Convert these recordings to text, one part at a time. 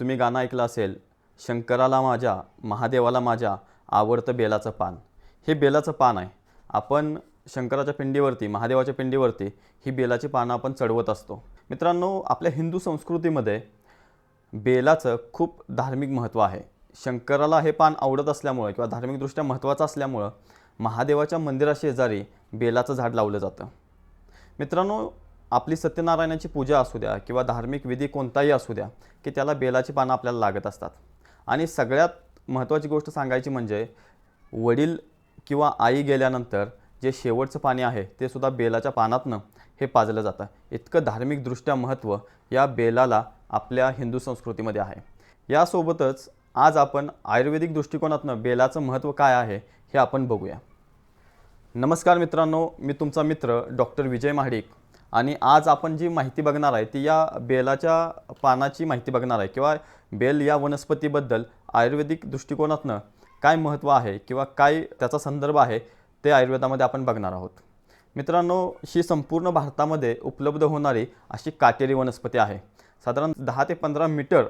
तुम्ही गाणं ऐकलं असेल शंकराला माझ्या महादेवाला माझ्या आवडतं बेलाचं पान. हे बेलाचं पान आहे. आपण शंकराच्या पिंडीवरती महादेवाच्या पिंडीवरती ही बेलाची पानं आपण चढवत असतो. मित्रांनो आपल्या हिंदू संस्कृतीमध्ये बेलाचं खूप धार्मिक महत्त्व आहे. शंकराला हे पान आवडत असल्यामुळं किंवा धार्मिकदृष्ट्या महत्त्वाचं असल्यामुळं महादेवाच्या मंदिराशेजारी बेलाचं झाड लावलं जातं. मित्रांनो आपली सत्यनारायणाची पूजा असू द्या किंवा धार्मिक विधी कोणताही असू द्या की त्याला बेलाची पानं आपल्याला लागत असतात. आणि सगळ्यात महत्त्वाची गोष्ट सांगायची म्हणजे वडील किंवा आई गेल्यानंतर जे शेवटचं पाणी आहे ते सुद्धा बेलाच्या पानातनं हे पाजलं जातं. इतकं धार्मिकदृष्ट्या महत्त्व या बेलाला आपल्या हिंदू संस्कृतीमध्ये आहे. यासोबतच आज आपण आयुर्वेदिक दृष्टिकोनातनं बेलाचं महत्त्व काय आहे हे आपण बघूया. नमस्कार मित्रांनो मी तुमचा मित्र डॉक्टर विजय महाडिक. आणि आज आपण जी माहिती बघणार आहे ती या बेलाच्या पानाची माहिती बघणार आहे किंवा बेल या वनस्पतीबद्दल आयुर्वेदिक दृष्टिकोनातनं काय महत्त्व आहे किंवा काय त्याचा संदर्भ आहे ते आयुर्वेदामध्ये आपण बघणार आहोत. मित्रांनो ही संपूर्ण भारतामध्ये उपलब्ध होणारी अशी काटेरी वनस्पती आहे. साधारण दहा ते पंधरा मीटर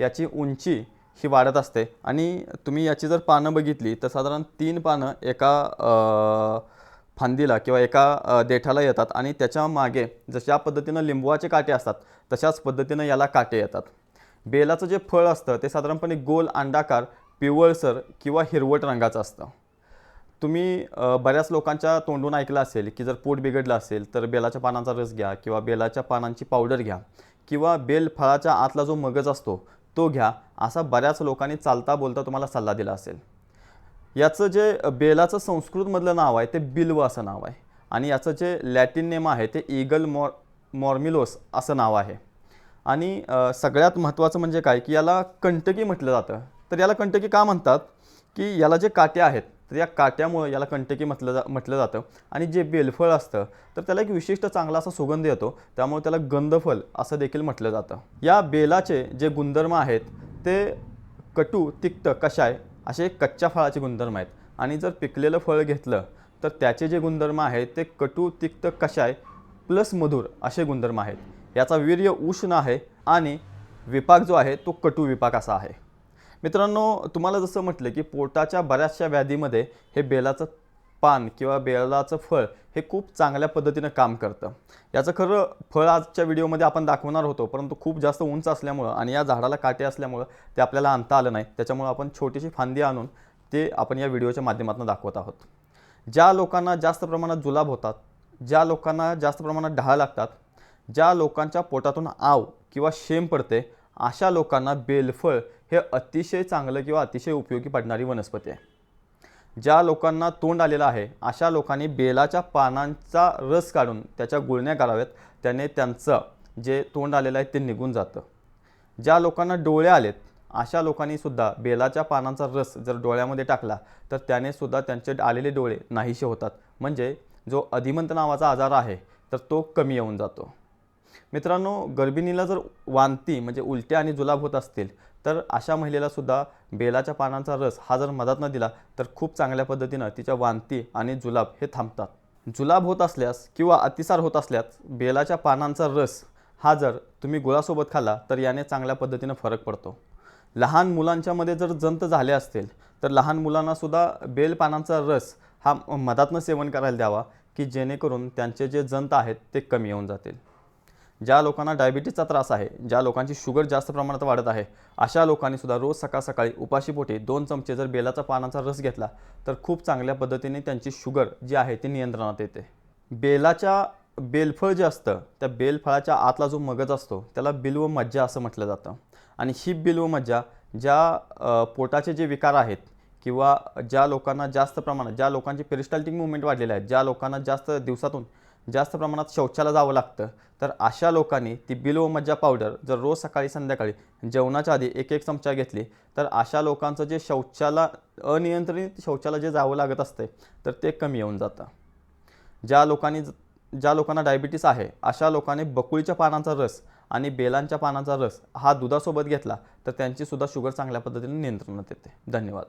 याची उंची ही वाढत असते आणि तुम्ही याची जर पानं बघितली तर साधारण तीन पानं एका फांदीला किंवा एका देठाला येतात आणि त्याच्यामागे जशा पद्धतीनं लिंबवाचे काटे असतात तशाच पद्धतीनं याला काटे येतात. बेलाचं जे फळ असतं ते साधारणपणे गोल अंडाकार पिवळसर किंवा हिरवट रंगाचं असतं. तुम्ही बऱ्याच लोकांच्या तोंडून ऐकलं असेल की जर पोट बिघडलं असेल तर बेलाच्या पानांचा रस घ्या किंवा बेलाच्या पानांची पावडर घ्या किंवा बेल फळाच्या आतला जो मगज असतो तो घ्या असा बऱ्याच लोकांनी चालता बोलता तुम्हाला सल्ला दिला असेल. याचं जे बेलाचं संस्कृतमधलं नाव आहे ते बिल्व असं नाव आहे. आणि याचं जे लॅटिन नेम आहे ते ईगल मॉर मॉर्मिलोस असं नाव आहे. आणि सगळ्यात महत्त्वाचं म्हणजे काय की याला कंटकी म्हटलं जातं. तर याला कंटकी का म्हणतात? की याला जे काटे आहेत तर या काट्यामुळं याला कंटकी म्हटलं जा म्हटलं जातं. आणि जे बेलफळ असतं तर त्याला एक विशिष्ट चांगला असा सुगंध येतो त्यामुळे त्याला गंधफल असं देखील म्हटलं जातं. या बेलाचे जे गुणधर्म आहेत ते कटू तिक्त कशाय असे कच्च्या फळाचे गुणधर्म आहेत. आणि जर पिकलेलं फळ घेतलं तर त्याचे जे गुणधर्म आहेत ते कटू तिक्त कशाय प्लस मधुर असे गुणधर्म आहेत. याचा वीर्य उष्ण आहे आणि विपाक जो आहे तो कटू विपाक असा आहे. मित्रांनो तुम्हाला जसं म्हटलं की पोटाच्या बऱ्याचशा व्याधीमध्ये हे बेलाचं पान किंवा बेलाचं फळ हे खूप चांगल्या पद्धतीनं काम करतं. याचं खरं फळ आजच्या व्हिडिओमध्ये आपण दाखवणार होतो परंतु खूप जास्त उंच असल्यामुळं आणि या झाडाला काटे असल्यामुळं ते आपल्याला आणता आलं नाही. त्याच्यामुळं आपण छोटीशी फांदी आणून ते आपण या व्हिडिओच्या माध्यमातून दाखवत आहोत. ज्या लोकांना जास्त प्रमाणात जुलाब होतात ज्या लोकांना जास्त प्रमाणात ढाळ लागतात ज्या लोकांच्या पोटातून आव किंवा शेम पडते अशा लोकांना बेलफळ हे अतिशय चांगलं किंवा अतिशय उपयोगी पडणारी वनस्पती आहे. ज्या लोकांना तोंड आलेलं आहे अशा लोकांनी बेलाच्या पानांचा रस काढून त्याच्या गुळण्या कराव्यात त्याने त्यांचं जे तोंड आलेलं आहे ते निघून जातं. ज्या लोकांना डोळे आलेत अशा लोकांनीसुद्धा बेलाच्या पानांचा रस जर डोळ्यामध्ये टाकला तर त्याने सुद्धा त्यांचे आलेले डोळे नाहीसे होतात. म्हणजे जो अधिमंत नावाचा आजार आहे तर तो कमी येऊन जातो. मित्रांनो गर्भिणीला जर वांती म्हणजे उलट्या आणि जुलाब होत असतील तर अशा महिलेला सुद्धा बेलाच्या पानांचा रस हा जर मदत न दिला तर खूप चांगल्या पद्धतीनं तिच्या वांती आणि जुलाब हे थांबतात. जुलाब होत असल्यास किंवा अतिसार होत असल्यास बेलाच्या पानांचा रस हा जर तुम्ही गुळासोबत खाल्ला तर याने चांगल्या पद्धतीनं फरक पडतो. लहान मुलांच्यामध्ये जर जंत झाले असतील तर लहान मुलांनासुद्धा बेल पानांचा रस हा मधातनं सेवन करायला द्यावा की जेणेकरून त्यांचे जे जंत आहेत ते कमी येऊन जातील. ज्या लोकांना डायबिटीजचा त्रास आहे ज्या लोकांची शुगर जास्त प्रमाणात वाढत आहे अशा लोकांनी सुद्धा रोज सकाळ सकाळी उपाशीपोटी दोन चमचे जर बेलाचा पानाचा रस घेतला तर खूप चांगल्या पद्धतीने त्यांची शुगर जी आहे ती नियंत्रणात येते. बेलाच्या बेलफळ जे असतं त्या बेलफळाच्या आतला जो मगज असतो त्याला बिल्व मज्जा असं म्हटलं जातं. आणि ही बिल्व मज्जा ज्या पोटाचे जे विकार आहेत किंवा ज्या लोकांना जास्त प्रमाणात ज्या लोकांची पेरिस्टाल्टिक मुवमेंट वाढलेले आहेत ज्या लोकांना जास्त दिवसातून जास्त प्रमाणात शौचाला जावं लागतं. तर अशा लोकांनी ती बिलो मज्जा पावडर जर रोज सकाळी संध्याकाळी जेवणाच्या आधी एक एक चमचा घेतली तर अशा लोकांचं जे शौचाला अनियंत्रित शौचाला जे जावं लागत असते तर ते कमी येऊन जातं. ज्या लोकांनी ज्या लोकांना डायबिटीस आहे अशा लोकांनी बकुळीच्या पानांचा रस आणि बेलांच्या पानांचा रस हा दुधासोबत घेतला तर त्यांची सुद्धा शुगर चांगल्या पद्धतीने नियंत्रणात येते. धन्यवाद.